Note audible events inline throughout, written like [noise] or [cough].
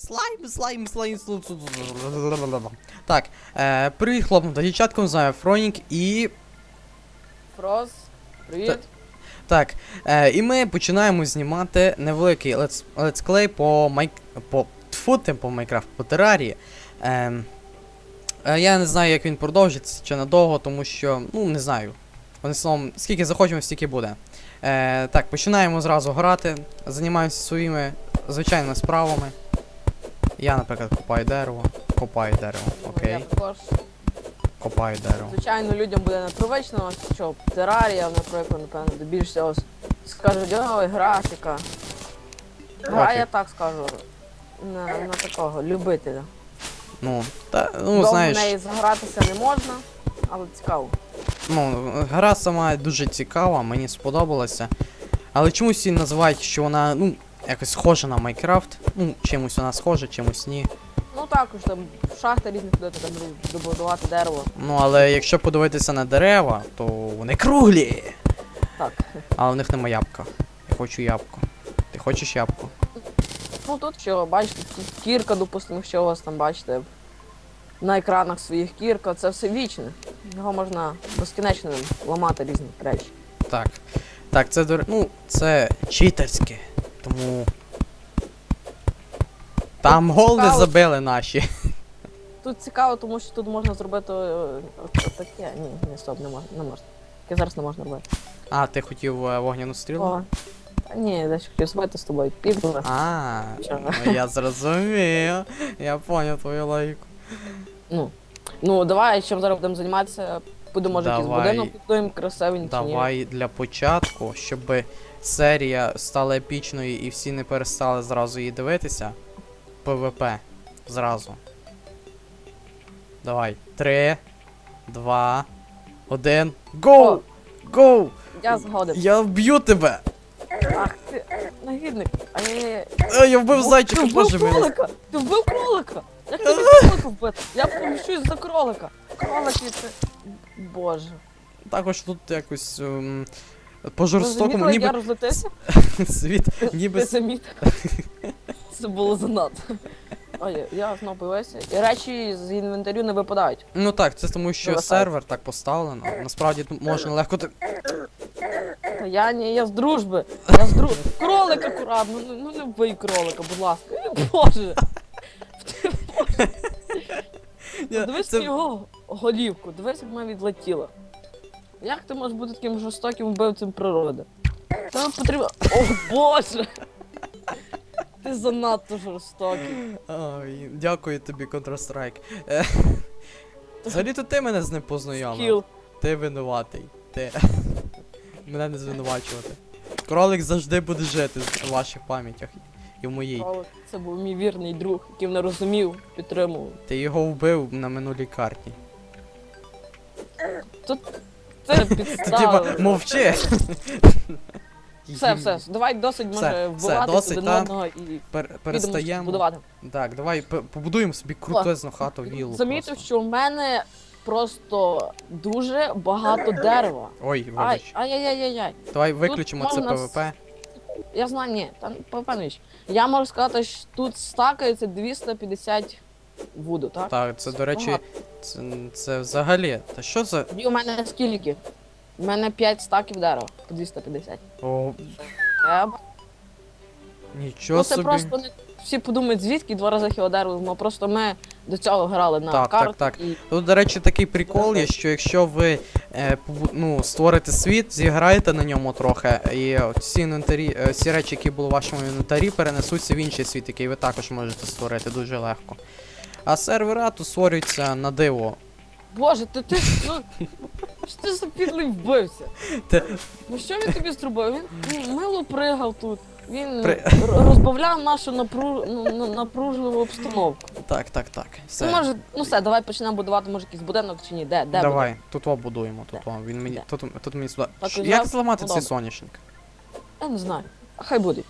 Слайм, слайм, слайм, слайм. Так, е, привіт хлопцям та дівчаткам, з вами Фронік і. Фроз, привіт. Так, е, і ми починаємо знімати невеликий летс, летсплей по майк. по. Тьфу, по Майнкрафт, по терарії. Е, е, я не знаю, як він продовжиться чи надовго, тому що, ну, не знаю. Одним словом, скільки захочемо, стільки буде. Е, так, починаємо зразу грати. Займаємося своїми звичайними справами. Я, наприклад, копаю дерево. Копаю дерево. Я Окей. також. Копаю дерево. Звичайно, людям буде непривично, що терарія, наприклад, напевно, більш всього скажуть, ой, графіка. А я так скажу. На, на такого, любителя. Ну, та, ну, Довго в знаєш. неї загратися не можна, але цікаво. Ну, гра сама дуже цікава, мені сподобалася. Але чомусь всі називають, що вона, ну, якось схожа на Майнкрафт. Ну, чимось вона схожа, чимось ні. Ну також там шахти різні ходити, там добудувати дерево. Ну, але якщо подивитися на дерева, то вони круглі. Так. Але в них нема ябка. Я хочу ябко. Ти хочеш ябко? Ну тут що, бачите, тут кірка, допустимо, що у вас там бачите. На екранах своїх кірка, це все вічне. Його можна безкінечно ламати різні речі. Так. Так, це Ну, це читерське. Тому. Там голди цікаво. забили наші. Тут цікаво, тому що тут можна зробити е, от таке. Ні, ні, стоп, не можна. Не можна. Таке зараз не можна робити. А, ти хотів е, вогняну стрілу? О, та ні, десь хотів збити з тобою. Півдоли. А, Чого? ну, я зрозумів. Я поняв твою логіку. Ну. Ну, давай, чим зараз будемо займатися. Будемо може якийсь Давай. будинок будуємо ні. Давай для початку, щоб серія стала епічною і всі не перестали зразу її дивитися. ПВП. Зразу. Давай. Три, два, один. Гоу! Гоу! Я згоден. Я вб'ю тебе! Ах ти, нагідник. А я, А, я вбив зайчика, Ти боже вбив кролика! Ти вбив кролика! Як тобі кролика вбити? Я помщусь за кролика. Кролики це. Боже. Також тут якось ем, по жорстокому, як я ніби розлетився? [laughs] світ, ніби Ти замітив? [laughs] Це було занадто. Ой, я знову появився. І речі з інвентарю не випадають. Ну так, це тому що Зависає. сервер так поставлено. Насправді тут можна легко. Та я ні, я з дружби. Я з дружби. Кролик акуратно, ну, ну не вбий кролика, будь ласка. Боже. [laughs] Боже. Дивись це- його голівку, дивись, як вона відлетіла. Як ти можеш бути таким жорстоким вбивцем природи? Тебе потрібно. О Боже! Ти занадто жорстокий. Ой, дякую тобі, Counter-Strike. Е, [laughs] Взагалі-то ти мене з ним познайомив. Ти винуватий. Ти. [laughs] Мене не звинувачувати. Кролик завжди буде жити в ваших пам'ятях і в моїй. Кролик, Це був мій вірний друг, який мене розумів, підтримував. Ти його вбив на минулій карті. Тут це Типа, мовчи. Все, все, давай досить може все, вбивати досить, один та. одного і Пер- перестаємо. будувати. Так, давай п- побудуємо собі крутезну хату віллу. Замітив, просто. що в мене просто дуже багато дерева. Ой, Ай, вибач. ай-яй-яй-яй. Давай виключимо це можна с- ПВП. Я знаю, ні, там попевнюсь. Я можу сказати, що тут стакається 250 вуду, так? Так, це, до речі, це, це взагалі. Та що за. І у мене скільки? У мене 5 стаків дерева по 250. О, Треба. нічого Ну це собі. просто не всі подумають, звідки два рази хіба дерево, ну просто ми до цього грали на Так, так, так. І Тут, до речі, такий прикол є, що якщо ви е, побу- ну, створите світ, зіграєте на ньому трохи, і всі інвентарі, е, всі речі, які були в вашому інвентарі, перенесуться в інший світ, який ви також можете створити дуже легко. А сервера тут створюються на диво. Боже, ти ти ну що ти за підлий вбився? Те- Ну що він тобі зробив? Він, він мило пригав тут. Він При- р- розбавляв нашу напру... ну, ну, напружливу обстановку. Так, так, так. Все. Ну, може, ну все, давай почнемо будувати, може, якийсь будинок чи ні. Де? Де Давай, тут о будуємо, тут о. Він мені. Де? Тут, тут мені сюди. Так, Ш- ось Як зламати ну, цей добре. соняшник? Я не знаю. А хай буде.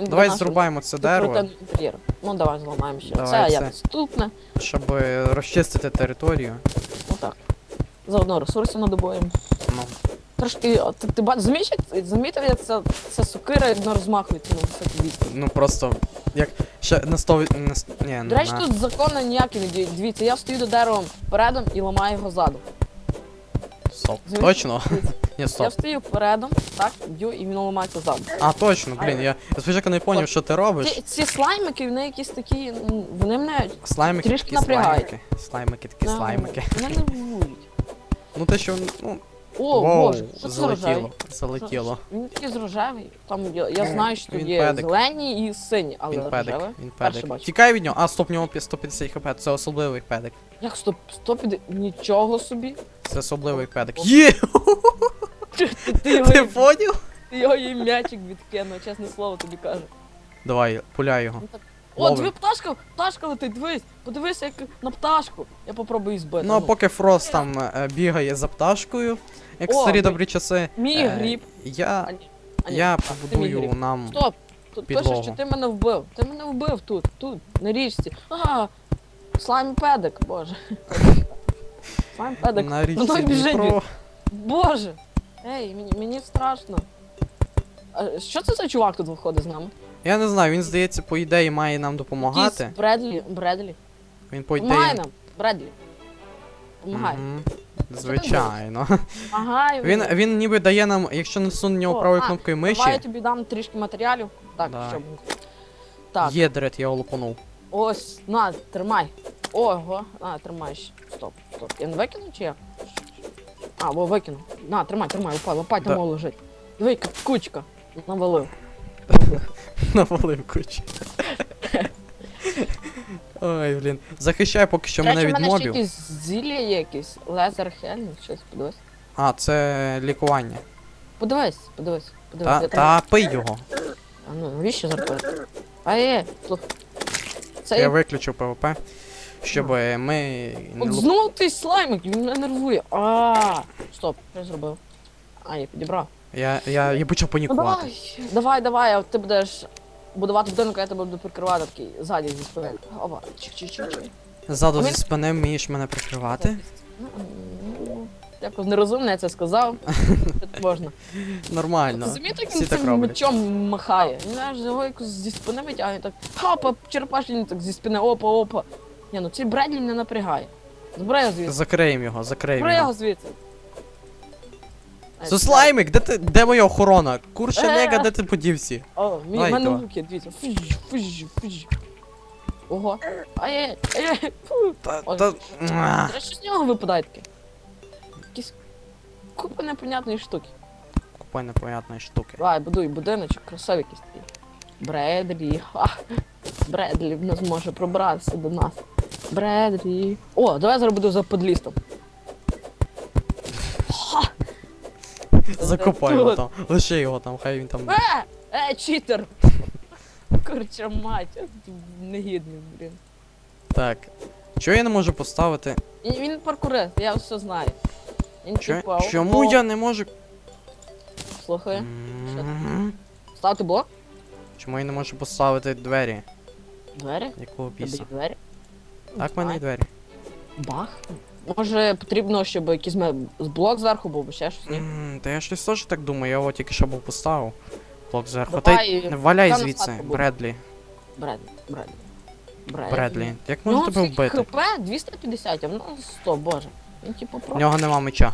Давай зрубаємо це дерево, інтер'єру. Ну давай зламаємо ще. Давай це це. як наступне. щоб розчистити територію. Ну так. Заодно ресурси надобуємо. Ну, трошки. Ти, ти бачиш, замітив, замітив, як ця, ця сокира не розмахується на високій відстані. Ну просто. Як. Ще на 100... від- На... с- Ні, До речі, на... тут закони ніякі не діють. Дивіться, я стою до деревом передом і ламаю його ззаду. Стоп. Точно? [laughs] Ні, Я стоп. стою передом, так, б'ю і він ламається ззаду. А, точно, блін, я я спочатку не поняв, що ти робиш. Ці, ці слаймики, вони якісь такі, ну, вони мене Слаймики трішки такі напрягають. слаймики. Слаймики такі ну, слаймики. Мене нервують. Ну те, що, ну, О, воу, боже, що це рожевий? залетіло, залетіло. Він такий з рожевий. Там я, я знаю, що Він є педик. зелені і сині, але Він педик, рожевий. він педик. бачу. Тікай від нього. А, стоп, в нього 150 хп, це особливий педик. Як стоп, стоп, іде- нічого собі. Це особливий педик. Є! Ти, поняв? ти його і м'ячик відкинув, чесне слово тобі кажу. Давай, пуляй його. Ну, О, диви, пташка, пташка летить, дивись, подивись, як на пташку. Я попробую її збити. Ну, а поки Фрост там е, бігає за пташкою, як О, старі ви- добрі часи. Мій е, гріб. Я, А, ні, а, ні, я а, побудую гріб. нам. Стоп! Тут пише, що ти мене вбив. Ти мене вбив тут, тут, на річці. А, слайм педик, боже. Слайм педик. На Ну, річці біжить Дніпро. Боже! Ей, мені, мені страшно. А, що це за чувак тут виходить з нами? Я не знаю, він здається, по ідеї має нам допомагати. Якийсь Бредлі, Бредлі. Він по Помагай ідеї. нам, Бредлі. Помагай. Мгм. Звичайно. Помагай. Він, мені. він ніби дає нам, якщо насуне нього О, правою а, кнопкою Давай я миші, тобі дам трішки матеріалів. Так, Давай. щоб. Так, є дрет, я лупанув. ось, на, тримай. Ого, на, тримай. ще. Стоп, стоп. Я не викину чи як? А, во, викину. На, тримай, тримай, лопай, лопай Да. там да. лежить. Диви, яка кучка. Навалив. [laughs] Навалив. Кучу. Ой, блін. Захищай поки що мене речі, від в мене ще мобів. якісь зілля є якісь. Лезер хельм, щось подивись. А, це лікування. Подивись, подивись, подивись. Та, я та пий його. А ну, навіщо зарплати? А є, слухай. Це Я виключив ПВП, щоб ми не От луп... знову той слаймик, він мене нервує. А, стоп, що я зробив? А, я підібрав. Я, я, я почав Ну панікувати. давай, давай, давай, а ти будеш будувати будинок, а я тебе буду прикривати такий ззаді зі спини. Опа, чик-чик-чик. Ззаду А зі спини вмієш мене прикривати. Ну, ну, Якось нерозумно я це сказав. Тут можна. Нормально. Ти як Всі він так цим роблять. мечом махає? Він знаєш, його якось зі спини витягує, так хапа, черпашвін так зі спини, опа, опа. Ні, ну цей Бредлі не напрягає. Збирай його звідси. Закриємо його, закриємо Збирай його його. звідси. Е, Це слаймик, де ти, де моя охорона? Куршенега, Е. де ти подівся? О, Давай, в мене давай. луки, дивіться. Фуж, фуж, фуж. Ого. Ай-яй, ай-яй, фу. Та, Ой. та... Муа. Речі, з нього випадає таке. Якісь купа непонятної штуки. Купай непонятної штуки. Давай, будуй будиночок, красивий якийсь такий. Бредлі. Ха. Бредлі в нас може пробратися до нас. Бредлі. О, давай зараз буду за подлістом. Закопай його там. Лише його там, хай він там. Е! Е, читер! Курча мать, негідний, блін. Так. Чого я не можу поставити? Він, він паркурист, я все знаю. Він Чо- типа, Чому я не можу. Слухай, М, ставити блок? Чому я не можу поставити двері? Двері? Якого піса? двері? Так, в мене Давай. і двері. Бах. Може потрібно, щоб якийсь блок зверху був, бо ще щось, ні? М, Та я щось теж так думаю, я його тільки що був поставив. Блок зверху. Та й валяй звідси, насадка буде. Бредлі. Бредлі, Бредлі. Бредлі. Бредлі. Як Ну, можна тебе скільки вбити? ХП 250, а в нас 100, боже. Ну, типу, про... нього нема меча.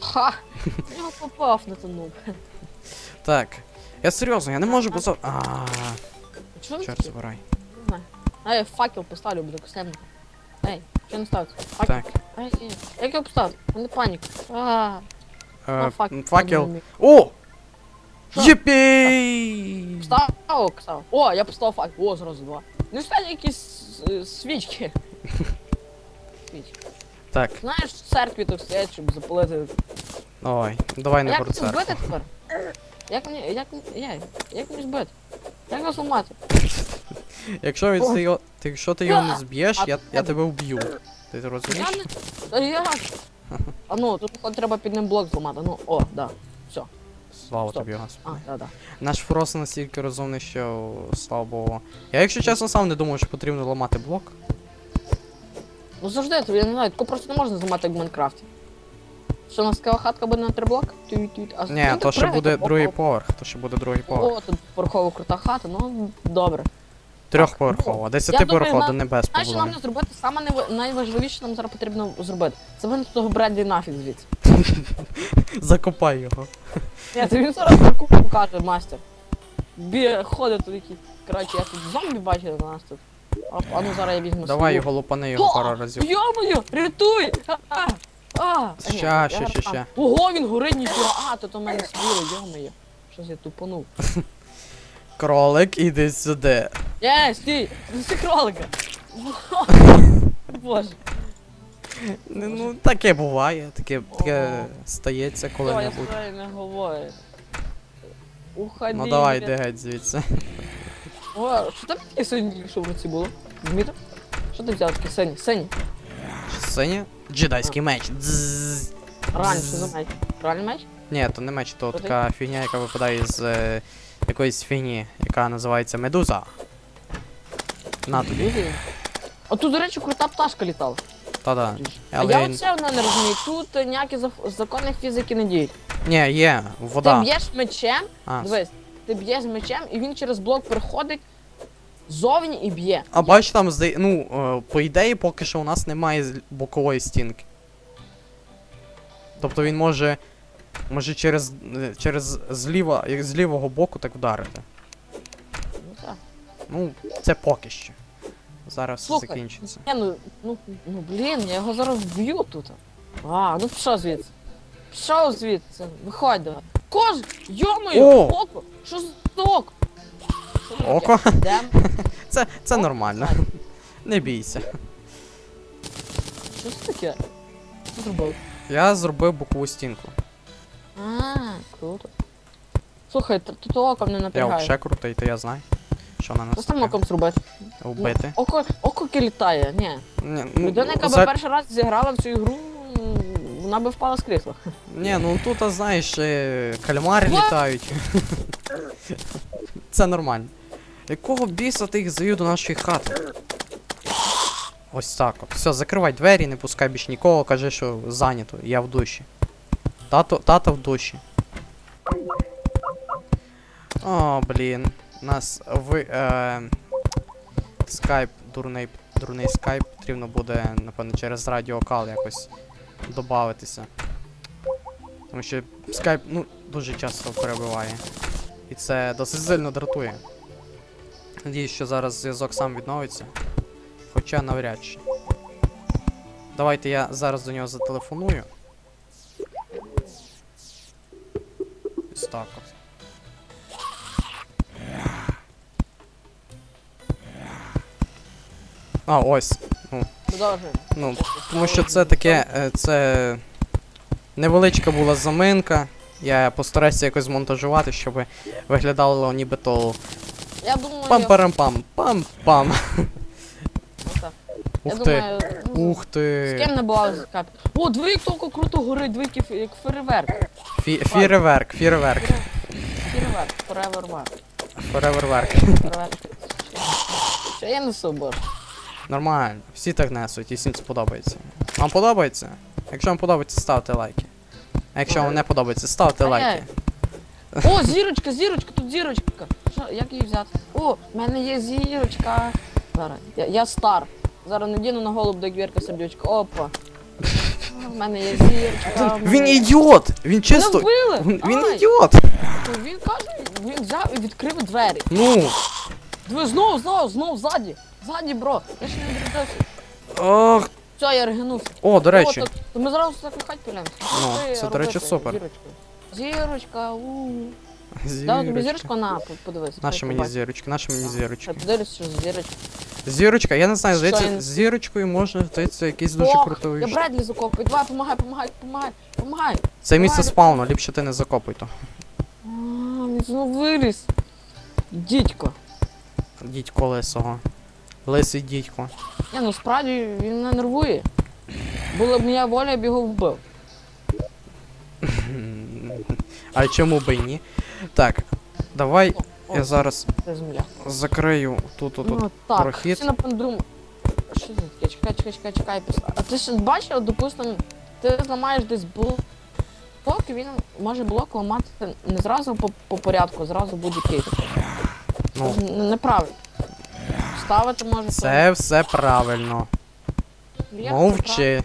Ха! В нього попав на тону. Так. Я серйозно, я не можу поставити. А, Чого ви чорт забирай. А я факел поставлю, буду костями. Ей, що не ставити? Факел. Так. Ей, ей, як його поставити? Не паніка. А, Е, ну, Факел. О! Що? Єпей! Поставив. О, я поставив факел. О, зразу два. Не стань якісь е, свічки. Свічки. Так, Знаєш, в церкві тут стоять, щоб запалити. ой, давай А не як про це це. збити тепер? Як мені, як, мені- як, як мені збити? Як його зламати? Якщо від О. ти його, якщо ти його не зб'єш, я, я тебе вб'ю. Ти розумієш? Я не... А ну, тут треба під ним блок зламати. Ну, о, да. Все. Слава Стоп. тобі, А, да, да. Наш Фрост настільки розумний, що слава Богу. Я, якщо чесно, сам не думав, що потрібно ламати блок. Ну завжди, я не знаю, тако просто не можна зламати як в Майнкрафті. Що у нас така хатка буде на три блоки? Ні, то ще буде другий поверх, то ще буде другий поверх. О, тут порохова крута хата, ну добре. Трьохповерхова, десятиповерхова до небес Знаєш, що нам не зробити? Саме найва- найважливіше нам зараз потрібно зробити. Це винести того Бредлі нафіг звідси. [laughs] Закопай його. Ні, це він зараз парку покаже, мастер. Бі, ходить тут який. Коротше, я тут зомбі бачив на нас тут. Оп, а ну зараз я візьму Давай його лупани його пару разів. Йо-моє, рятуй! А, а, а. Я ща, там- ща. Ого, він горить ніфіга. А, то то в мене спіло, йо-моє. Щось я тупанув. [laughs] Кролик, іди сюди. Є, стій! Неси кролика! Боже. Ну, Ну, таке буває, таке, таке стається я коли-небудь. своє не говорю. Уходи. Ну давай, йди геть звідси. О, що там таке синє, що в руці було? Дмитро? Що ти взяв таке синє? Синє. Синя? Джедайський меч. Що за меч? Реальний меч? Ні, то не меч, то Що така фігня, яка випадає з е, якоїсь фігні, яка називається медуза. На тобі. А тут, до речі, крута пташка літала. Та-да. А Але я він- оце одне не розумію. Тут е, ніякі закони фізики не діють. Ні, є, вода. Ти б'єш мечем, А, дивись, ти б'єш мечем, і він через блок приходить зовні і б'є. а бач там, зда- ну, е, по ідеї, поки що у нас немає з- бокової стінки. Тобто він може. Може через, е, через зліва, як з лівого боку так вдарити. Ну так. Ну, це поки що. Зараз все Слухай, закінчиться. Ні, ну, ну, ну блін, я його зараз вб'ю тут. А, ну пішов звідси. Пішов звідси, виходь давай. Кож! Йомою! О! Око! Що за око? Око? [laughs] Це, це О, нормально. Не бійся. Що це таке? Що зробив? Я зробив бокову стінку. А, круто. Слухай, т- тут оком не Я напрягає. взагалі крутий, то я знаю. Що на нас тим таке? оком зробити? Вбити. Око, око літає, ні. Ні, ну, Людина, яка за- би перший раз зіграла в цю ігру, м, вона би впала з крісла. Ні, ну тут, а, знаєш, е, кальмари літають. Це нормально. Якого біса ти їх завів до нашої хати? Ось так от. Все, закривай двері, не пускай більш нікого, кажи, що зайнято, я в душі. Тато, тата в душі. О, блін. Нас ви. Е, скайп, дурний, дурний скайп, потрібно буде, напевно, через радіокал якось додатися. Тому що скайп, ну, дуже часто перебиває. І це досить сильно дратує. Надіюсь, що зараз зв'язок сам відновиться. Хоча навряд чи. Давайте я зараз до нього зателефоную. Ось так. А, ось. Продовжуємо. Ну, тому що це таке, е, це невеличка була заминка. Я постараюся якось змонтажувати, щоб виглядало нібито Я думаю, пам-парам-пам, пам-пам. Отак. я Ух ти, думаю, ну, ух з ти. ким не була кап. О, диви, як тільки круто горить, диви, як, як фейерверк. Фі- Фіреверк, фіреверк, Фейерверк, forever фореверверк. Forever. Що я несу, боже? Нормально, всі так несуть, і всім це подобається. Вам подобається? Якщо вам подобається, ставте лайки. А якщо вам не подобається, ставте лайки. О, зірочка, зірочка, тут зірочка. Що, як її взяти? О, в мене є зірочка. Зараз, я, я стар. Зараз надіну на голову до гвірка сердючка. Опа. В мене є зірка. в Він мене- ідіот! Він Мене чисто. вбили! Він він Ай! ідіот! Він каже, він взяв і відкрив двері. Ну. Диви, знову, знову, знову, ззаді. Ззаді, бро. Я ще не відрядився. Ох. Все, я ригнувся. О, до речі. О, то, то ми зразу закохать виходь. Ну, це, до речі, супер. Зірочка. Зірочка, у. Да, тобі зірочку на, подивись. Наша мені зірочка, наша мені Я зірочка. подивлюсь, що зірочка. Зірочка, я не знаю, здається, з зірочкою можна здається якийсь дуже крутий. Я Бредлі закопую. Давай, помагай, помагай, помагай, помагай. Це місце спавну, ліпше ти не закопуй то. Він знову виріс. Дідько. Дідько лисого. Лисий дідько. Ні, ну справді він мене нервує. Була б моя воля, я б його вбив. А чому би і ні? Так, давай О, я зараз це земля. закрию тут, тут. Ну так, прохід. всі напевно Що це таке? Чекай, чекай, чекай, чекай. А ти ж бачив, допустим, ти зламаєш десь блок, Поки він може блок ламати не зразу по, по порядку, а зразу будь-який. Ну, Це ж н- неправильно. Ставити може. це все правильно. по- Як це Мовчи. правильно?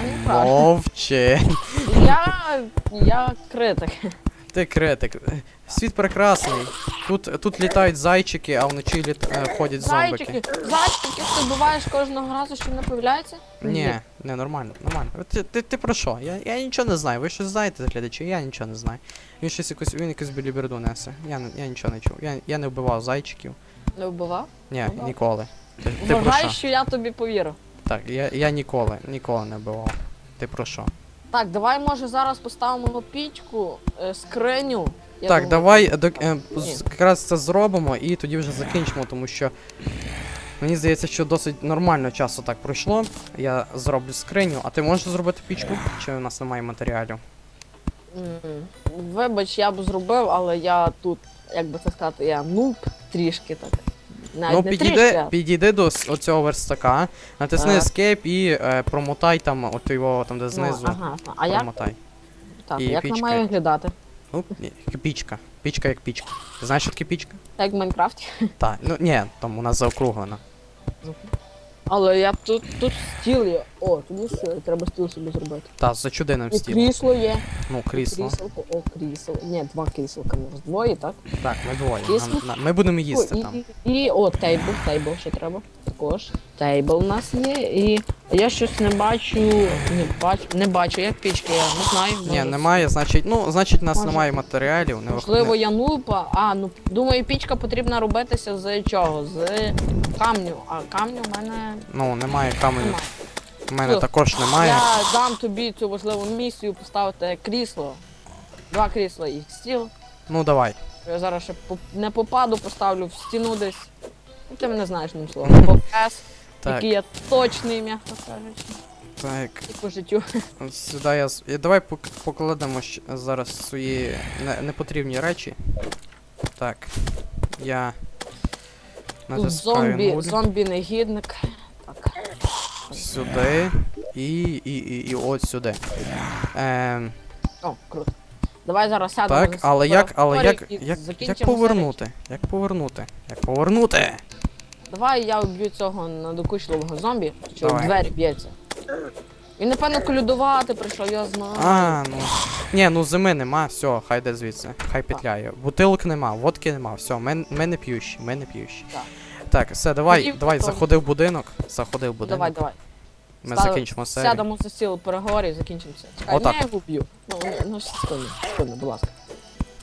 Це неправильно. Мовчи. Я, я критик. Ти критик. Світ прекрасний. Тут, тут літають зайчики, а вночі літ... е, ходять зомбики. Зайчики, зайчики ти вбиваєш кожного разу, що не появляється? Ні, не нормально, нормально. Ти, ти, ти про що? Я, я нічого не знаю. Ви щось знаєте, глядачі, я нічого не знаю. Він щось якось, він якусь біліберду несе. Я, не- я нічого не чув. Я, я не вбивав зайчиків. Не вбивав? Ні, Ну, да. ніколи. Ти, ти про Вважаю, що? що я тобі повірю. Так, я, я ніколи, ніколи не вбивав. Ти про що? Так, давай може зараз поставимо пічку, е, скриню. Я так, думаю. давай до, е, з- якраз це зробимо і тоді вже закінчимо, тому що мені здається, що досить нормально часу так пройшло. Я зроблю скриню, а ти можеш зробити пічку? Чи у нас немає матеріалів? М, Вибач, я б зробив, але я тут, як би це сказати, я нуб трішки так. Навіть ну, не підійди, а- підійди до с- оцього верстака, натисни Так. Escape і е, промотай там, от його там, де Ну, знизу. ага, ага. А як, промотай. так, і як вона пічка. має виглядати? Ну, ні, пічка. Пічка як пічка. Ти знаєш, що таке пічка? Як в Майнкрафті. [laughs] Так, ну ні, там у нас заокруглена. Але я тут, тут стіл є. О, є стіл, треба стіл собі зробити. Та, за чудинним І крісло є. Ну, крісло. Кріселко, о, крісло. Ні, два кріселка, може, двоє, так? Так, ми двоє. Крісло? Нам- на- ми будемо їсти О, і, там. І, і, о, тейбл, тейбл ще треба. Також. Тейбл у нас є. І я щось не бачу. Не бачу, не бачу, як пічки, я не знаю. Ні, може, немає, значить, ну, значить, у нас Може. немає матеріалів. Не Можливо, вих- я нупа. А, ну думаю, пічка потрібна робитися з чого? З камню. А камню в мене Ну, немає каменю. немає. У мене Що? також немає. Я дам тобі цю важливу місію поставити крісло. Два крісла і стіл. Ну, давай. Я зараз ще не попаду, поставлю в стіну десь. Ну, Ти мене знаєш ним словом. Покес, Так, який я точний, м'яко кажучи. так. І по життю. Сюди я. з- і Давай пок- покладемо щ- зараз свої не- непотрібні речі. Так. Я. Тут Натискаю зомбі, нуль. зомбі-негідник. Сюди. І, і, і, і от сюди. Ем, О, круто. Давай зараз сядемо. так, але як, але як, як, як повернути? Як повернути? Як повернути? Давай я вб'ю цього надокучливого зомбі, що в Давай. двері б'ється. Він, напевно, колюдувати прийшов, я знаю. А, ну. Ні, ну зими нема, все, хай йде звідси, хай петляє. Бутилок нема, водки нема, все, ми, ми не п'ющі, ми не п'ющі. Так. Так, все, давай, Тоді давай, заходи в будинок. Заходи в будинок. Давай, давай. Ми Став- закінчимо серію. Сядемо за стіл переговорів, закінчимо це. Чекай, Отак. не я його б'ю. Ну, ну, ну, секунду, секунду, будь ласка.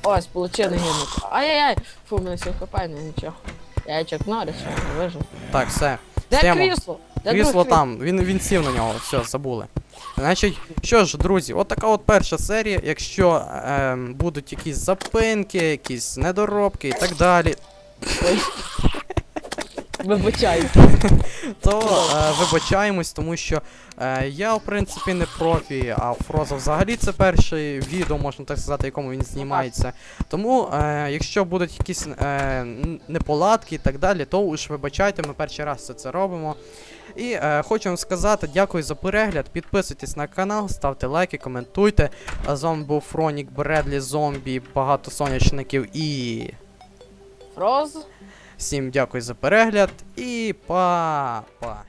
Ось, получив негідник. Ай-яй-яй. Фу, мене все хапає, ну нічого. Я Чак Норріс, я вижив. Так, все. Де Тема. крісло? Де Крісло друге там, він, він сів на нього, все, забули. Значить, що ж, друзі, от така от перша серія. Якщо ем, будуть якісь запинки, якісь недоробки і так далі, Ой. Вибачаюсь. то е, вибачаємось, тому що е, я, в принципі, не профі, а Фроза взагалі це перше відео, можна так сказати, якому він знімається. Тому, е, якщо будуть якісь е, неполадки і так далі, то уж вибачайте, ми перший раз це, це робимо. І е, хочу вам сказати, дякую за перегляд. Підписуйтесь на канал, ставте лайки, коментуйте. З вами був Фронік, Бредлі, Зомбі, багато сонячників і. Фроз. Всім дякую за перегляд і па-па.